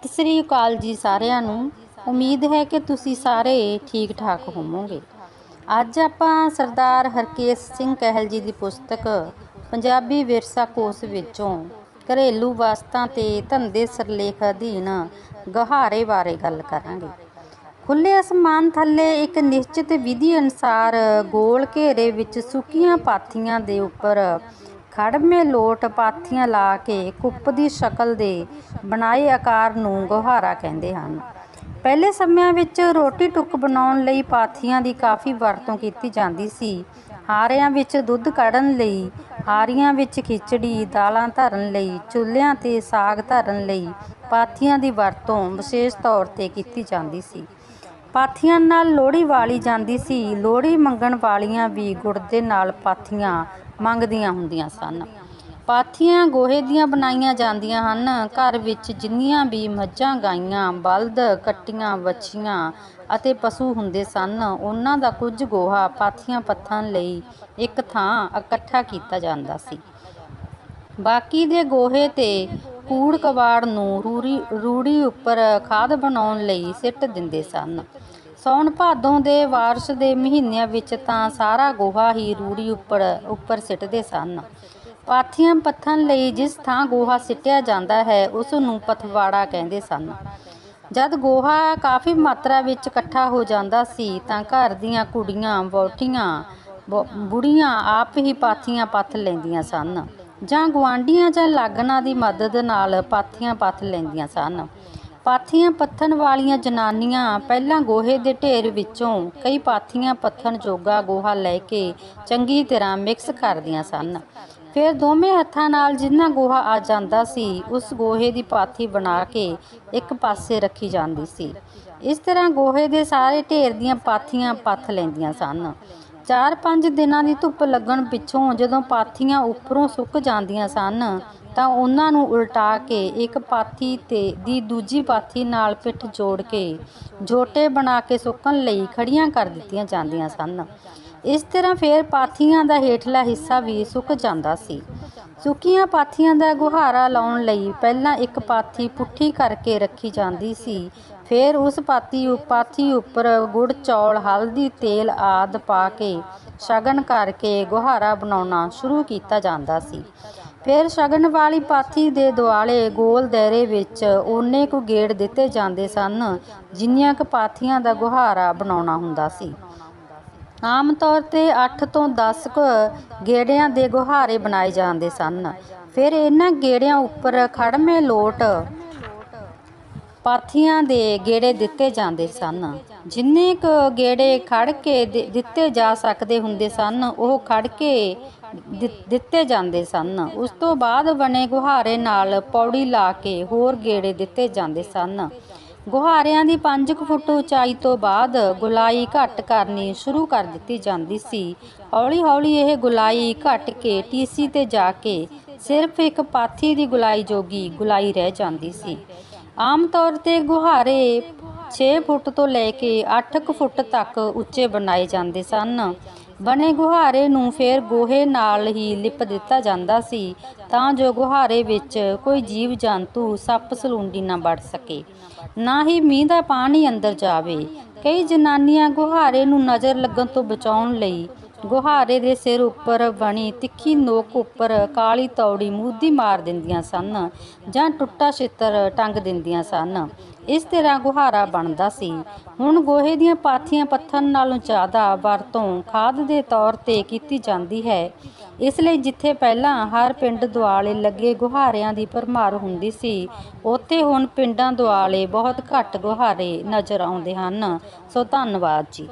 ਸਤਿ ਸ੍ਰੀ ਅਕਾਲ ਜੀ ਸਾਰਿਆਂ ਨੂੰ। ਉਮੀਦ ਹੈ ਕਿ ਤੁਸੀਂ ਸਾਰੇ ਠੀਕ ਠਾਕ ਹੋਵੋਗੇ। ਅੱਜ ਆਪਾਂ ਸਰਦਾਰ ਹਰਕੇਸ਼ ਸਿੰਘ ਕਹਿਲ ਜੀ ਦੀ ਪੁਸਤਕ ਪੰਜਾਬੀ ਵਿਰਸਾ ਕੋਸ਼ ਵਿੱਚੋਂ ਘਰੇਲੂ ਵਸਤਾਂ ਤੇ ਧੰਦੇ ਸਰਲੇਖ ਅਧੀਨ ਗਹਾਰੇ ਬਾਰੇ ਗੱਲ ਕਰਾਂਗੇ। ਖੁੱਲੇ ਅਸਮਾਨ ਥੱਲੇ ਇੱਕ ਨਿਸ਼ਚਿਤ ਵਿਧੀ ਅਨੁਸਾਰ ਗੋਲ ਘੇਰੇ ਵਿੱਚ ਸੁੱਕੀਆਂ ਪਾਥੀਆਂ ਦੇ ਉੱਪਰ ਖੜਮੇ ਲੋਟ ਪਾਥੀਆਂ ਲਾ ਕੇ ਕੁੱਪ ਦੀ ਸ਼ਕਲ ਦੇ ਬਣਾਏ ਆਕਾਰ ਨੂੰ ਗੁਹਾਰਾ ਕਹਿੰਦੇ ਹਨ। ਪਹਿਲੇ ਸਮਿਆਂ ਵਿੱਚ ਰੋਟੀ ਟੁੱਕ ਬਣਾਉਣ ਲਈ ਪਾਥੀਆਂ ਦੀ ਕਾਫੀ ਵਰਤੋਂ ਕੀਤੀ ਜਾਂਦੀ ਸੀ। ਹਾਰਿਆਂ ਵਿੱਚ ਦੁੱਧ ਕੱਢਣ ਲਈ, ਹਾਰੀਆਂ ਵਿੱਚ ਖਿਚੜੀ, ਦਾਲਾਂ ਧਰਨ ਲਈ, ਚੁੱਲ੍ਹਿਆਂ ਤੇ ਸਾਗ ਧਰਨ ਲਈ ਪਾਥੀਆਂ ਦੀ ਵਰਤੋਂ ਵਿਸ਼ੇਸ਼ ਤੌਰ ਤੇ ਕੀਤੀ ਜਾਂਦੀ ਸੀ। ਪਾਥੀਆਂ ਨਾਲ ਲੋਹੜੀ ਵਾਲੀ ਜਾਂਦੀ ਸੀ। ਲੋਹੜੀ ਮੰਗਣ ਵਾਲੀਆਂ ਵੀ ਗੁੜ ਦੇ ਨਾਲ ਪਾਥੀਆਂ ਮੰਗਦੀਆਂ ਹੁੰਦੀਆਂ ਸਨ। ਪਾਥੀਆਂ ਗੋਹੇ ਦੀਆਂ ਬਣਾਈਆਂ ਜਾਂਦੀਆਂ ਹਨ। ਘਰ ਵਿੱਚ ਜਿੰਨੀਆਂ ਵੀ ਮੱਝਾਂ, ਗਾਈਆਂ, ਬਲਦ, ਕੱਟੀਆਂ, ਵੱਛੀਆਂ ਅਤੇ ਪਸ਼ੂ ਹੁੰਦੇ ਸਨ, ਉਹਨਾਂ ਦਾ ਕੁਝ ਗੋਹਾ ਪਾਥੀਆਂ ਪੱਥਣ ਲਈ ਇੱਕ ਥਾਂ ਇਕੱਠਾ ਕੀਤਾ ਜਾਂਦਾ ਸੀ। ਬਾਕੀ ਦੇ ਗੋਹੇ ਤੇ ਕੂੜ ਕਬਾੜ ਨੂੰ ਰੂੜੀ ਰੂੜੀ ਉੱਪਰ ਖਾਦ ਬਣਾਉਣ ਲਈ ਸਿੱਟ ਦਿੰਦੇ ਸਨ। ਸੌਣ ਭਾਦੋਂ ਦੇ ਵਾਰਸ਼ ਦੇ ਮਹੀਨਿਆਂ ਵਿੱਚ ਤਾਂ ਸਾਰਾ ਗੋਹਾ ਹੀ ਰੂੜੀ ਉੱਪਰ ਉੱਪਰ ਸਿੱਟਦੇ ਸਨ। ਪਾਥੀਆਂ ਪੱਥਣ ਲਈ ਜਿਸ ਥਾਂ ਗੋਹਾ ਸਿੱਟਿਆ ਜਾਂਦਾ ਹੈ, ਉਸ ਨੂੰ ਪਥਵਾੜਾ ਕਹਿੰਦੇ ਸਨ। ਜਦ ਗੋਹਾ ਕਾਫੀ ਮਾਤਰਾ ਵਿੱਚ ਇਕੱਠਾ ਹੋ ਜਾਂਦਾ ਸੀ, ਤਾਂ ਘਰ ਦੀਆਂ ਕੁੜੀਆਂ, ਵਹੁਟੀਆਂ ਬ- ਬੁੜੀਆਂ ਆਪ ਹੀ ਪਾਥੀਆਂ ਪੱਥ ਲੈਂਦੀਆਂ ਸਨ। ਜਾਂ ਗੁਆਂਢੀਆਂ ਜਾਂ ਲਾਗਣਾ ਦੀ ਮਦਦ ਨਾਲ ਪਾਥੀਆਂ ਪੱਥ ਲੈਂਦੀਆਂ ਸਨ। ਪਾਥੀਆਂ ਪੱਥਣ ਵਾਲੀਆਂ ਜਨਾਨੀਆਂ ਪਹਿਲਾਂ ਗੋਹੇ ਦੇ ਢੇਰ ਵਿੱਚੋਂ ਕਈ ਪਾਥੀਆਂ ਪੱਥਣ ਜੋਗਾ ਗੋਹਾ ਲੈ ਕੇ ਚੰਗੀ ਤਰ੍ਹਾਂ ਮਿਕਸ ਕਰਦੀਆਂ ਸਨ। ਫਿਰ ਦੋਵੇਂ ਹੱਥਾਂ ਨਾਲ ਜਿੰਨਾ ਗੋਹਾ ਆ ਜਾਂਦਾ ਸੀ, ਉਸ ਗੋਹੇ ਦੀ ਪਾਥੀ ਬਣਾ ਕੇ ਇੱਕ ਪਾਸੇ ਰੱਖੀ ਜਾਂਦੀ ਸੀ। ਇਸ ਤਰ੍ਹਾਂ ਗੋਹੇ ਦੇ ਸਾਰੇ ਢੇਰ ਦੀਆਂ ਪਾਥੀਆਂ ਪੱਥ ਲੈਂਦੀਆਂ ਸਨ। ਚਾਰ ਪੰਜ ਦਿਨਾਂ ਦੀ ਧੁੱਪ ਲੱਗਣ ਪਿੱਛੋਂ ਜਦੋਂ ਪਾਥੀਆਂ ਉੱਪਰੋਂ ਸੁੱਕ ਜਾਂਦੀਆਂ ਸਨ, ਤਾਂ ਉਹਨਾਂ ਨੂੰ ਉਲਟਾ ਕੇ ਇੱਕ ਪਾਥੀ ਤੇ ਦੀ ਦੂਜੀ ਪਾਥੀ ਨਾਲ ਪਿੱਠ ਜੋੜ ਕੇ ਜੋਟੇ ਬਣਾ ਕੇ ਸੁੱਕਣ ਲਈ ਖੜੀਆਂ ਕਰ ਦਿੱਤੀਆਂ ਜਾਂਦੀਆਂ ਸਨ। ਇਸ ਤਰ੍ਹਾਂ ਫਿਰ ਪਾਥੀਆਂ ਦਾ ਹੇਠਲਾ ਹਿੱਸਾ ਵੀ ਸੁੱਕ ਜਾਂਦਾ ਸੀ। ਸੁੱਕੀਆਂ ਪਾਥੀਆਂ ਦਾ ਗੁਹਾਰਾ ਲਾਉਣ ਲਈ ਪਹਿਲਾਂ ਇੱਕ ਪਾਥੀ ਪੁੱਠੀ ਕਰਕੇ ਰੱਖੀ ਜਾਂਦੀ ਸੀ। ਫਿਰ ਉਸ ਪਾਥੀ ਪਾਥੀ ਉੱਪਰ ਗੁੜ, ਚੌਲ, ਹਲਦੀ, ਤੇਲ ਆਦਿ ਪਾ ਕੇ ਸ਼ਗਨ ਕਰਕੇ ਗੁਹਾਰਾ ਬਣਾਉਣਾ ਸ਼ੁਰੂ ਕੀਤਾ ਜਾਂਦਾ ਸੀ। ਫਿਰ ਸ਼ਗਨ ਵਾਲੀ ਪਾਥੀ ਦੇ ਦੁਆਲੇ ਗੋਲ ਦਾਇਰੇ ਵਿੱਚ ਓਨੇ ਕੁ ਗੇੜ ਦਿੱਤੇ ਜਾਂਦੇ ਸਨ, ਜਿੰਨੀਆਂ ਕੁ ਪਾਥੀਆਂ ਦਾ ਗੁਹਾਰਾ ਬਣਾਉਣਾ ਹੁੰਦਾ ਸੀ। ਆਮ ਤੌਰ ਤੇ 8 ਤੋਂ 10 ਕੁ ਗੇੜਿਆਂ ਦੇ ਗੁਹਾਰੇ ਬਣਾਏ ਜਾਂਦੇ ਸਨ। ਫਿਰ ਇਹਨਾਂ ਗੇੜਿਆਂ ਉੱਪਰ ਖੜਮੇ ਲੋਟ ਪਾਥੀਆਂ ਦੇ ਗੇੜੇ ਦਿੱਤੇ ਜਾਂਦੇ ਸਨ। ਜਿੰਨੇ ਕੁ ਗੇੜੇ ਖੜ ਕੇ ਦਿ- ਦਿੱਤੇ ਜਾ ਸਕਦੇ ਹੁੰਦੇ ਸਨ, ਉਹ ਖੜ ਕੇ ਦਿ- ਦਿੱਤੇ ਜਾਂਦੇ ਸਨ। ਉਸ ਤੋਂ ਬਾਅਦ ਬਣੇ ਗੁਹਾਰੇ ਨਾਲ ਪੌੜੀ ਲਾ ਕੇ ਹੋਰ ਗੇੜੇ ਦਿੱਤੇ ਜਾਂਦੇ ਸਨ। ਗੁਹਾਰਿਆਂ ਦੀ 5 ਫੁੱਟ ਉਚਾਈ ਤੋਂ ਬਾਅਦ ਗੁਲਾਈ ਘੱਟ ਕਰਨੀ ਸ਼ੁਰੂ ਕਰ ਦਿੱਤੀ ਜਾਂਦੀ ਸੀ। ਹੌਲੀ-ਹੌਲੀ ਇਹ ਗੁਲਾਈ ਘਟ ਕੇ ਟੀਸੀ ਤੇ ਜਾ ਕੇ ਸਿਰਫ ਇੱਕ ਪਾਥੀ ਦੀ ਗੁਲਾਈ ਜੋਗੀ ਗੁਲਾਈ ਰਹਿ ਜਾਂਦੀ ਸੀ। ਆਮ ਤੌਰ ਤੇ ਗੁਹਾਰੇ 6 ਫੁੱਟ ਤੋਂ ਲੈ ਕੇ 8 ਕੁ ਫੁੱਟ ਤੱਕ ਉੱਚੇ ਬਣਾਏ ਜਾਂਦੇ ਸਨ। ਬਣੇ ਗੁਹਾਰੇ ਨੂੰ ਫੇਰ ਗੋਹੇ ਨਾਲ ਹੀ ਲਿਪ ਦਿੱਤਾ ਜਾਂਦਾ ਸੀ, ਤਾਂ ਜੋ ਗੁਹਾਰੇ ਵਿੱਚ ਕੋਈ ਜੀਵ ਜੰਤੂ ਸੱਪ ਸਲੂੰਡੀ ਨਾ ਵੜ ਸਕੇ। ਨਾ ਹੀ ਮੀਂਹ ਦਾ ਪਾਣੀ ਅੰਦਰ ਜਾਵੇ। ਕਈ ਜਨਾਨੀਆਂ ਗੁਹਾਰੇ ਨੂੰ ਨਜ਼ਰ ਲੱਗਣ ਤੋਂ ਬਚਾਉਣ ਲਈ ਗੁਹਾਰੇ ਦੇ ਸਿਰ ਉੱਪਰ ਬਣੀ ਤਿੱਖੀ ਨੋਕ ਉੱਪਰ ਕਾਲੀ ਤੌੜੀ ਮੂਧੀ ਮਾਰ ਦਿੰਦੀਆਂ ਸਨ ਜਾਂ ਟੁੱਟਾ ਛਿੱਤਰ ਟੰਗ ਦਿੰਦੀਆਂ ਸਨ। ਇਸ ਤਰ੍ਹਾਂ ਗੁਹਾਰਾ ਬਣਦਾ ਸੀ। ਹੁਣ ਗੋਹੇ ਦੀਆਂ ਪਾਥੀਆਂ ਪੱਥਰ ਨਾਲੋਂ ਜ਼ਿਆਦਾ ਵਰਤੋਂ ਖਾਦ ਦੇ ਤੌਰ ਤੇ ਕੀਤੀ ਜਾਂਦੀ ਹੈ। ਇਸ ਲਈ ਜਿੱਥੇ ਪਹਿਲਾਂ ਹਰ ਪਿੰਡ ਦੁਆਲੇ ਲੱਗੇ ਗੁਹਾਰਿਆਂ ਦੀ ਭਰਮਾਰ ਹੁੰਦੀ ਸੀ, ਉੱਥੇ ਹੁਣ ਪਿੰਡਾਂ ਦੁਆਲੇ ਬਹੁਤ ਘੱਟ ਗੁਹਾਰੇ ਨਜ਼ਰ ਆਉਂਦੇ ਹਨ। ਸੋ ਧੰਨਵਾਦ ਜੀ।